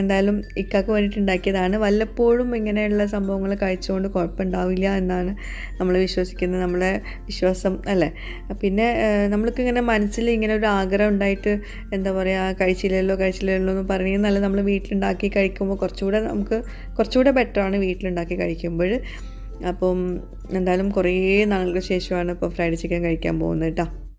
എന്തായാലും ഇക്കാക്ക് വേണ്ടിയിട്ട് ഉണ്ടാക്കിയതാണ്. വല്ലപ്പോഴും ഇങ്ങനെയുള്ള സംഭവങ്ങൾ കഴിച്ചുകൊണ്ട് കുഴപ്പമുണ്ടാവില്ല എന്നാണ് നമ്മൾ വിശ്വസിക്കുന്നത് നമ്മളെ വിശ്വാസം അല്ലേ? പിന്നെ നമ്മൾക്ക് ഇങ്ങനെ മനസ്സിൽ ഇങ്ങനെ ഒരു ആഗ്രഹം ഉണ്ടായിട്ട് എന്താ പറയുക കഴിച്ചില്ലല്ലോ കഴിച്ചില്ലല്ലോ എന്ന് നല്ല നമ്മൾ വീട്ടിലുണ്ടാക്കി കഴിക്കുമ്പോൾ കുറച്ചുകൂടെ നമുക്ക് കുറച്ചുകൂടെ ബെറ്ററാണ് വീട്ടിലുണ്ടാക്കി കഴിക്കുമ്പോൾ. അപ്പം എന്തായാലും കുറേ നാളുകൾക്ക് ശേഷമാണ് ഇപ്പോൾ ഫ്രൈഡ് ചിക്കൻ കഴിക്കാൻ പോകുന്നത് കേട്ടോ.